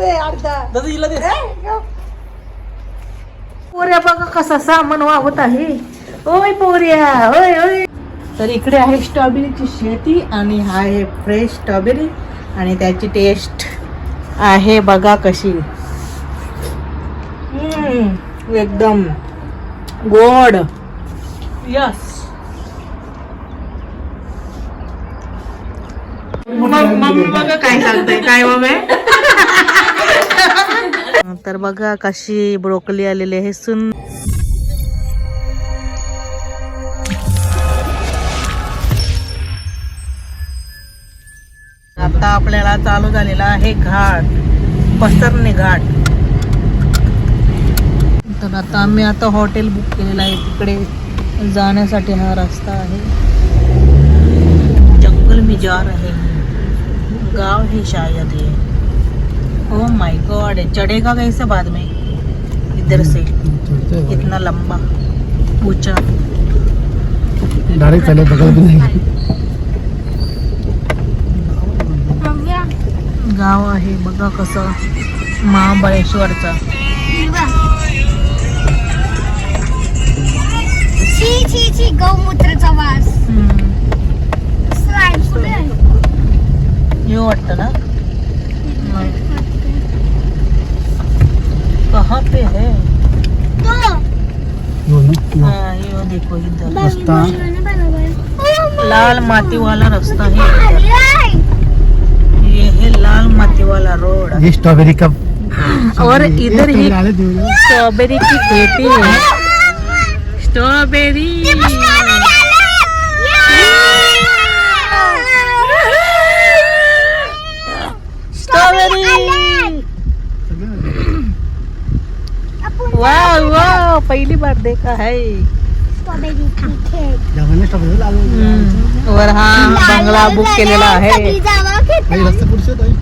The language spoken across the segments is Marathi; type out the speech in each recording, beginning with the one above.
दे अर्धा. दादा हिला दे. पोऱ्या बघा कसा सामान वाहत आहे. ओय पोऱ्या ओय ओय. तर इकडे आहे स्ट्रॉबेरीची शेती आणि हा आहे फ्रेश स्ट्रॉबेरी आणि त्याची टेस्ट आहे बघा कशी. हम्म, एकदम गोड. यस मम्मी बघा काय सांगताय काय मम्मी तर बघा कशी ब्रोकली आलेली आहे. सुन आता आपल्याला चालू झालेला आहे घाट. पसरणे घाट. तर आता आम्ही आता हॉटेल बुक केलेलं आहे. तिकडे जाण्यासाठी हा रस्ता आहे. जंगल मी जार आहे गाव हे शायद आहे ओ माय गॉड चढ़ेगा कैसे बाद में? इधर से। इतना लंबा ऊंचा। डायरेक्ट चले बगल भी नहीं गाव आहे बघा कसं महाबळेश्वरचा. छी छी छी गौमूत्राचा वास. हम्म. स्लाईड कुठे आहे? येऊ वाटतं ना. कहाँ पे है? तो। हाँ ये देखो इधर। रस्ता। लाल माती वाला रास्ता है. ये है लाल माती वाला रोड। ये स्ट्रॉबेरी का और इधर ही स्ट्रॉबेरी की खेती है। स्ट्रॉबेरी। पहली बार देखा है स्ट्रॉबेरी खेळ जावाने स्ट्रॉबेरी लाल हम्म. और हा बंगला बुक केलेला आहे कधी जावं खेळ भाई रस्ते पुढचे ताई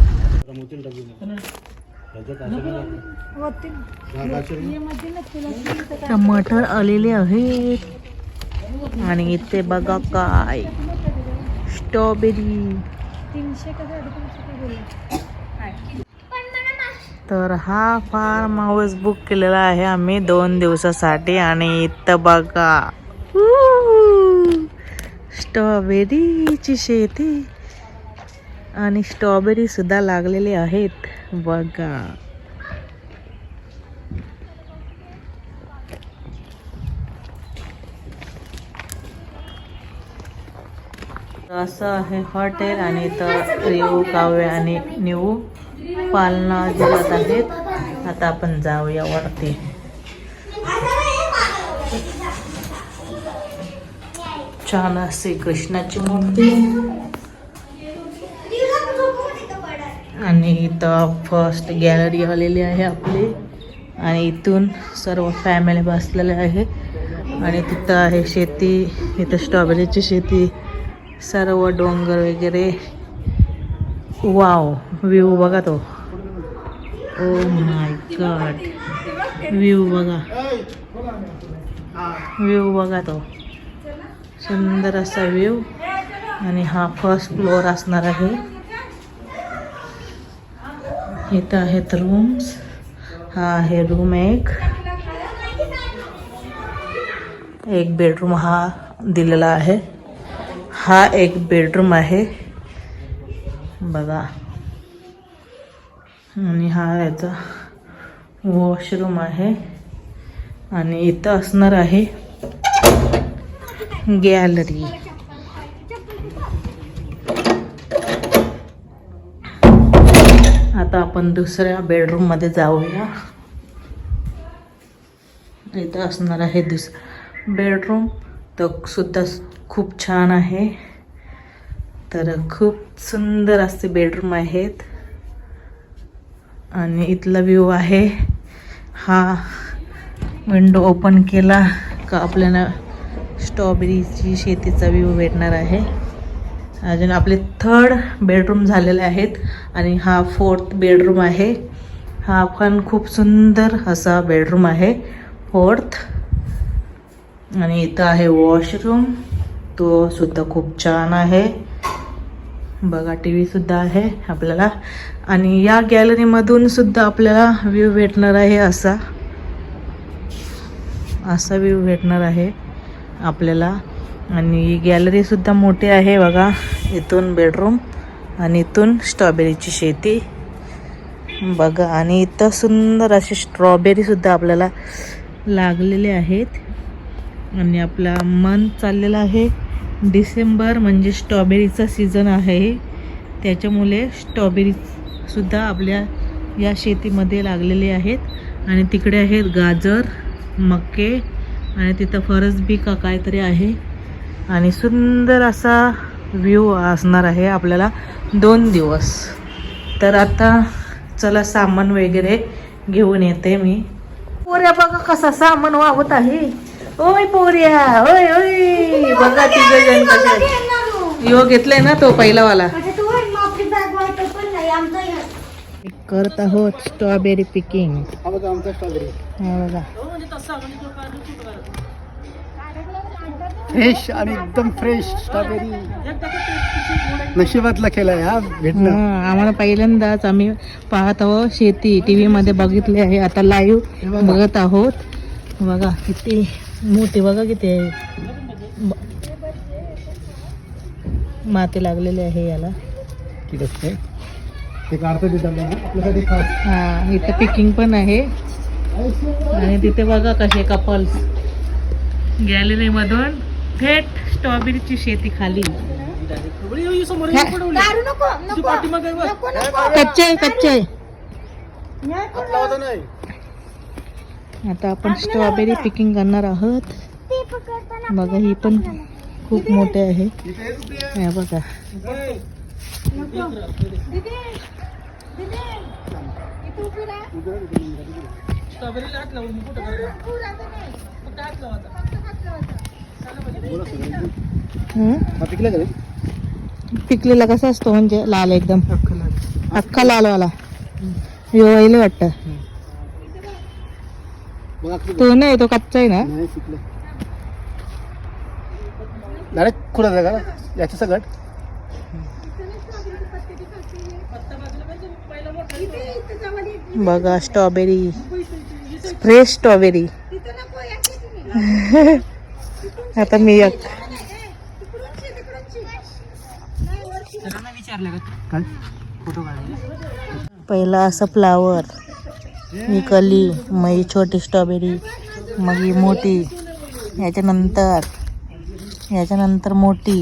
टमाटर आलेले आहेत आणि इथे बघा काय। स्ट्रॉबेरी तर हा फार्म हाऊस बुक केलेला आहे आम्ही दोन दिवसासाठी आणि इथं बघा. स्ट्रॉबेरीची शेती. आणि स्ट्रॉबेरी सुद्धा लागलेली आहेत. बघा. असं आहे हॉटेल आणि इथं रिऊ काव्य आणि निऊ पालना दिसत आहेत. आता आपण जाऊया वरती. छान असे कृष्णाची मूर्ती. आणि इथं फर्स्ट गॅलरी आलेली आहे आपली. आणि इथून सर्व फॅमिली बसलेले आहे. आणि तिथं आहे शेती. इथं स्ट्रॉबेरीची शेती. सर्व डोंगर वगैरे. वाव व्ह्यू बघा तो. ओ माय गॉड व्ह्यू बघा. व्ह्यू बघा तो. सुंदर असा व्ह्यू आणि हा फर्स्ट फ्लोअर असणार आहे. इथं आहेत रूम्स हा आहे रूम एक. एक बेडरूम हा दिलेला आहे. हा एक बेडरूम आहे. बघा. आणि हा याचा वॉशरूम आहे. आणि इथं असणार आहे गॅलरी. आता आपण दुसऱ्या बेडरूममध्ये जाऊया. इथं असणार आहे दुस बेडरूम तो सुद्धा खूप छान आहे. तर खूप सुंदर असे बेडरूम आहेत. आणि इथला व्ह्यू आहे. हा विंडो ओपन केला का आपल्याला स्ट्रॉबेरीची शेतीचा व्ह्यू भेटणार आहे. अजून आपले थर्ड बेडरूम झालेले आहेत आणि हा फोर्थ बेडरूम आहे. हा पण खूप सुंदर असा बेडरूम आहे. फोर्थ आणि इथं आहे वॉशरूम तो सुद्धा खूप छान आहे. बघा टी व्ही सुद्धा आहे आपल्याला. आणि या गॅलरीमधून सुद्धा आपल्याला व्ह्यू भेटणार आहे असा. असा व्ह्यू भेटणार आहे आपल्याला. आणि गॅलरी सुद्धा मोठी आहे बघा. इथून बेडरूम आणि इथून स्ट्रॉबेरीची शेती. बघा आणि इथं सुंदर अशी स्ट्रॉबेरी सुद्धा आपल्याला लागलेले आहेत. आणि आपला मन चाललेला आहे. डिसेंबर म्हणजे स्ट्रॉबेरीचा सीझन आहे. त्याच्यामुळे स्ट्रॉबेरीसुद्धा आपल्या या शेतीमध्ये लागलेले आहेत. आणि तिकडे आहेत गाजर मके आणि तिथं फरस बी का काहीतरी आहे. आणि सुंदर असा व्ह्यू असणार आहे आपल्याला दोन दिवस. तर आता चला सामान वगैरे घेऊन येते मी. पोऱ्या बघा कसा सामान वाहत आहे. ओय पोऱ्या ओय ओय. बघा तिघ जण कसे यो घेतलाय ना तो पहिलावाला. हे. करत आहोत स्ट्रॉबेरी पिकिंग हा बघा आमचा स्ट्रॉबेरी हा बघा. फ्रेश आणि एकदम फ्रेश स्ट्रॉबेरी नशिबातला केलाय हा भेटणं. हा, आम्हाला पहिल्यांदाच आम्ही पाहत आहोत शेती. टी व्हीमध्ये बघितली आहे आता लाईव्ह बघा. बघत आहोत. बघा किती मोठी बघा किती आहे. माती लागलेली आहे याला. हा इथं पिकिंग पण आहे. आणि तिथे बघा कसे कपल्स गॅलरी मधून थेट स्ट्रॉबेरीची शेती खाली. दारू नको नको नको नको. कच्चे आहे, कच्चे आहे. आता आपण स्ट्रॉबेरी पिकिंग करणार आहोत. बघा ही पण खूप मोठे आहे. हे बघा? हा? पिकलेला कसा असतो म्हणजे लाल एकदम? अख्खा लालवाला. येईल वाटतं. तो नाही तो कच्चा आहे ना? नाही पिकलं डायरेक्ट खुला जागा ना याचं सगळं? बघा स्ट्रॉबेरी फ्रेश स्ट्रॉबेरी आता मी एक पहिला असं फ्लावर ही कली मग ही छोटी स्ट्रॉबेरी मग ही मोठी याच्यानंतर याच्यानंतर मोठी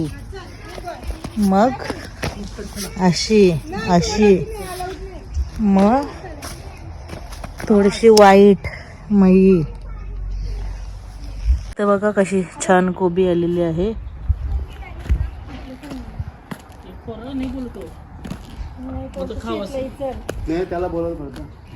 मग अशी अशी मग थोडीशी वाईट ही. तर बघा कशी छान कोबी आलेली आहे. नाही त्याला बोलायला पडतं.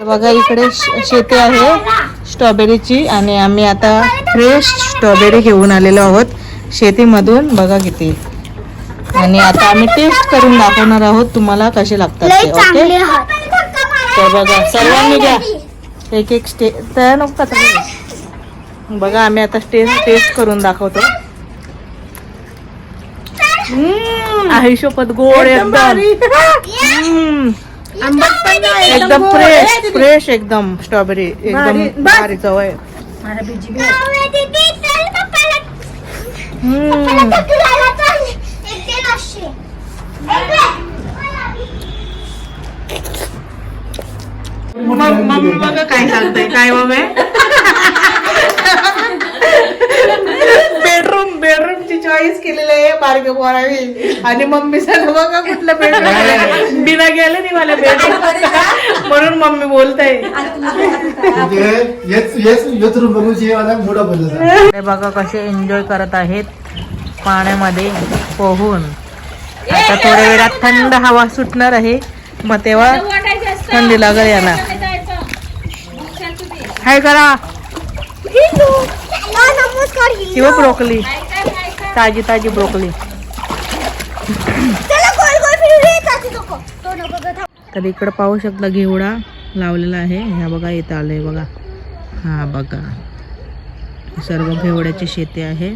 बघा इकडे श- शेती आहे स्ट्रॉबेरीची आणि आम्ही आता फ्रेश स्ट्रॉबेरी घेऊन आलेलो आहोत. शेतीमधून बघा किती. आणि आता आम्ही टेस्ट करून दाखवणार आहोत तुम्हाला कसे लागतात ते ओके. तर बघा सर्वांनी घ्या. एक एक स्टे तयार नको? बघा आम्ही आता टेस्ट टेस्ट करून दाखवतो. आयुष्यपद गोड एकदम हम्म. एकदम फ्रेश फ्रेश एकदम स्ट्रॉबेरी एकदम भारी चव आहे. हम्म. एक दे. मग मम्मी बघा काय सांगताय काय मम्मी? बारके पोरावी आणि मम्मी सांग बघा कुठलं बेडरूम बिना गेलं नाही मला बेडरूम म्हणून मम्मी बोलताय. म्हणजे हे बघा कसे एन्जॉय करत आहेत पाण्यामध्ये पोहून. आता थोड्या वेळात थंड हवा सुटणार आहे. मग तेव्हा थंडी लागल याला. हाय करा. हा, किंवा ब्रोकली ताजी ताजी ब्रोकली. तर इकडं पाहू शकता घेवडा लावलेला आहे. ह्या बघा इथं आलंय बघा. हा बघा. सर्व घेवड्याची शेती आहे.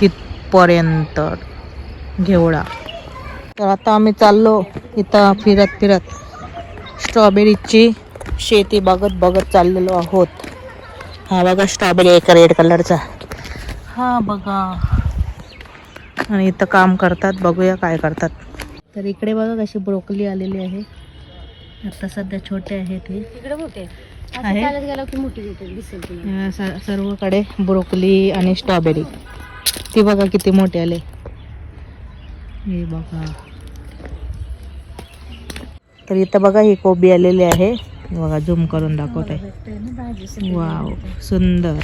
तिथपर्यंत घेवडा. तर आता आम्ही चाललो इथं फिरत फिरत. स्ट्रॉबेरीची शेती बघत बघत चाललेलो आहोत. हा बघा स्ट्रॉबेरी एक रेड कलरचा हा बघा. आणि इथं काम करतात बघूया काय करतात. तर इकडे बघा कशी ब्रोकली आलेली आहे. आता सध्या छोटे आहेत हे. इकडे मोठे असं आहे? चालत गेलो की मोठी दिसेल दिसेल तुला या स- सर्वकडे ब्रोकली आणि स्ट्रॉबेरी ती बघा किती मोठी आले. हे बघा. तर इथं बघा ही कोबी आलेली आहे. बघा झूम करून दाखवते वाव सुंदर.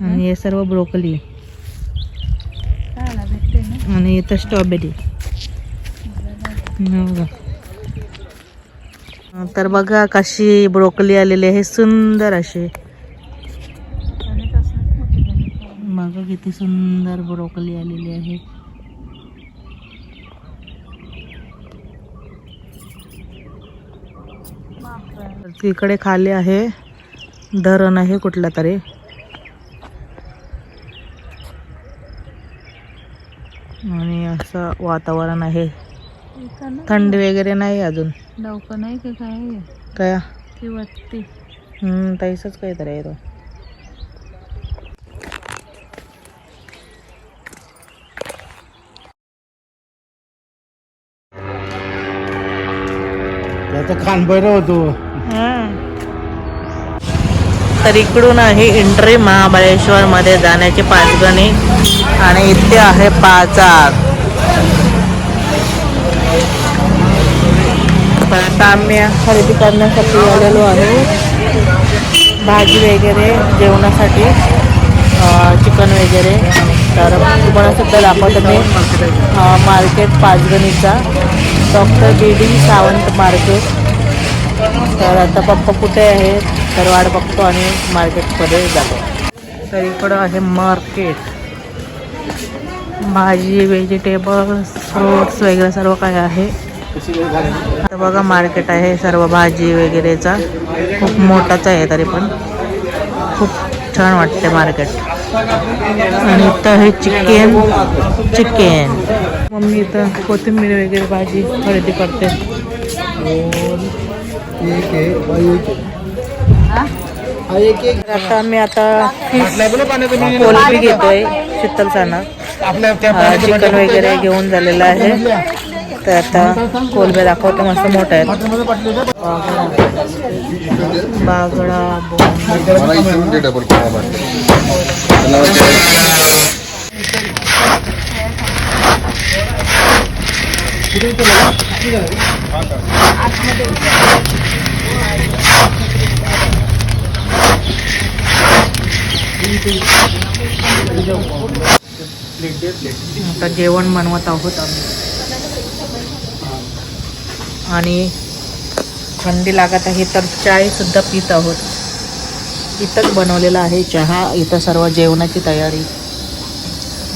आणि हे सर्व ब्रोकली. आणि इथं स्ट्रॉबेरी. तर बघा कशी ब्रोकली आलेली आहे सुंदर अशी. बघा किती सुंदर ब्रोकली आलेली आहे. तिकडे खाली आहे. धरण आहे कुठला तरी. आणि असं वातावरण आहे. थंडी वगैरे नाही अजून. लवकर नाही की काय? काय? ती वाटते हम्म तैसच काहीतरी आहे तो. त्याचा होतो. तर इकडून आहे एंट्री महाबळेश्वरमध्ये जाण्याचे पाचगणी. आणि इथे आहे बाजार तर आता आम्ही खरेदी करण्यासाठी आलेलो आहे. भाजी वगैरे जेवणासाठी चिकन वगैरे. तर तुम्हाला सुद्धा दाखवतो मी market पाचगणीचा. Doctor B D Sawant market. तर आता पप्पा कुठे आहे तर वाट बघतो आणि मार्केटमध्ये जातो. तर इकडं आहे मार्केट. भाजी व्हेजिटेबल्स फ्रूट्स वगैरे सर्व काय आहे. आता बघा मार्केट आहे सर्व भाजी वगैरेचा. खूप मोठाच आहे तरी पण. खूप छान वाटते मार्केट. आणि इथं आहे चिकन चिकन मम्मी इथं कोथिंबीर वगैरे भाजी खरेदी करते. आता मी आता कोलबी घेतोय शीतलसाना आपल्या हा, चिकन वगैरे घेऊन झालेलं आहे. तर आता कोलबे दाखवते मस्त मोठा आहेत बागडा. मला इथे म्हणते डबल पाव वाटते आता जेवण बनवत आहोत आम्ही. आणि थंडी लागत आहे तर चाय सुद्धा पित आहोत. इथंच बनवलेला आहे चहा. इथं सर्व जेवणाची तयारी.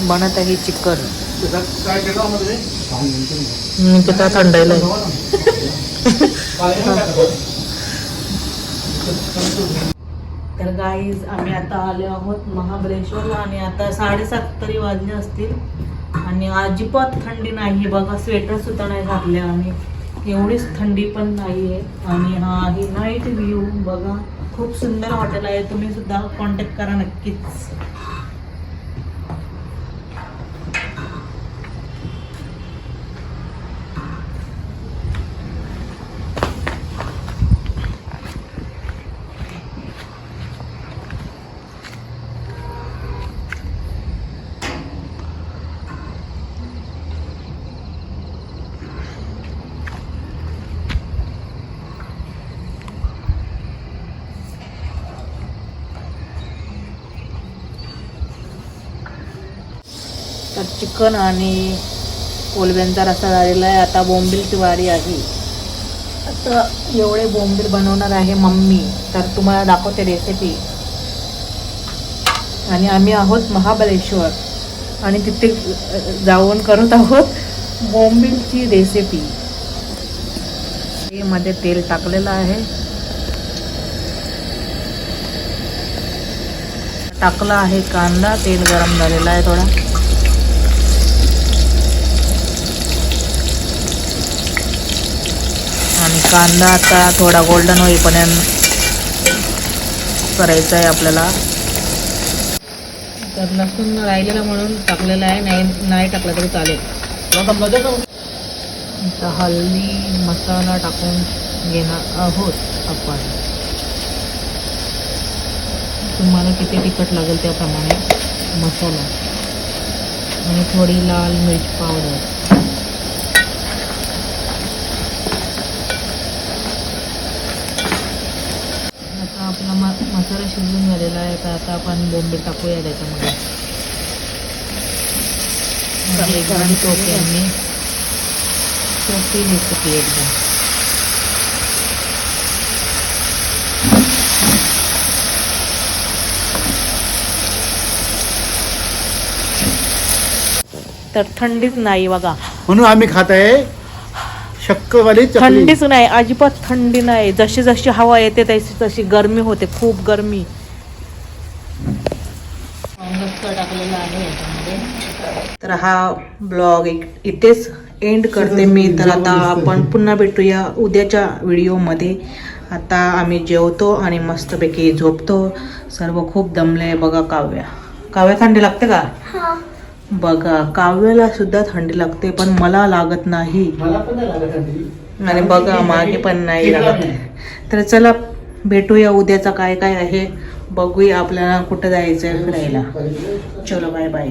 बनत आहे चिकन. मी तिथं थंडायला तर गाईज आम्ही आता आले आहोत महाबळेश्वरला आणि आता साडेसात तरी वाजले असतील. आणि अजिबात थंडी नाही. बघा स्वेटर सुद्धा नाही घातले आम्ही. एवढीच थंडी पण नाही आहे आणि हा ही नाईट व्ह्यू बघा खूप सुंदर हॉटेल आहे. तुम्ही सुद्धा कॉन्टॅक्ट करा नक्कीच. चिकन आणि कोलब्यांचा रस्ता झालेला आहे. आता बोंबीलची वारी आहे. आता एवढे बोंबील बनवणार आहे मम्मी. तर तुम्हाला दाखवते रेसिपी आणि आम्ही आहोत महाबळेश्वर. आणि तिथे जाऊन करत आहोत बोंबीलची रेसिपी मध्ये तेल टाकलेलं आहे. टाकला आहे कांदा. तेल गरम झालेला आहे थोडा आणि कांदा आता थोडा गोल्डन होईपर्यंत करायचा आहे आपल्याला. तर लसूण राहिलेला म्हणून टाकलेला आहे नाही नाही टाकला तरी चालेल. आता हल्दी मसाला टाकून घेणार आहोत आपण. तुम्हाला किती तिखट लागेल त्याप्रमाणे मसाला. आणि थोडी लाल मिरची पावडर आता आपला म मसाला शिजून झालेला आहे तर आता आपण बोंबील टाकूया त्याच्यामध्ये. आणि एकदम सोपी आणि सोपी रेसिपी एकदम तर थंडीच नाही बघा. म्हणून आम्ही खात आहे शक्करवाली चकली. थंडीच नाही अजिबात थंडी नाही. जशी जशी हवा येते तशी तशी गरमी होते. खूप गरमी. टाकलेला आहे याच्यामध्ये तर हा ब्लॉग इथेच एंड करते मी. तर आता आपण पुन्हा भेटूया उद्याच्या व्हिडिओमध्ये. आता आम्ही जेवतो आणि मस्तपैकी झोपतो. सर्व खूप दमले बघा काव्या. काव्या थंडी लागते का? हा. बघा काव्याला सुद्धा थंडी लागते पण मला लागत नाही. आणि बघा मागे पण नाही लागत. तर चला भेटूया उद्याचा काय काय आहे बघूया आपल्याला कुठं जायचं आहे फिरायला चलो बाय बाय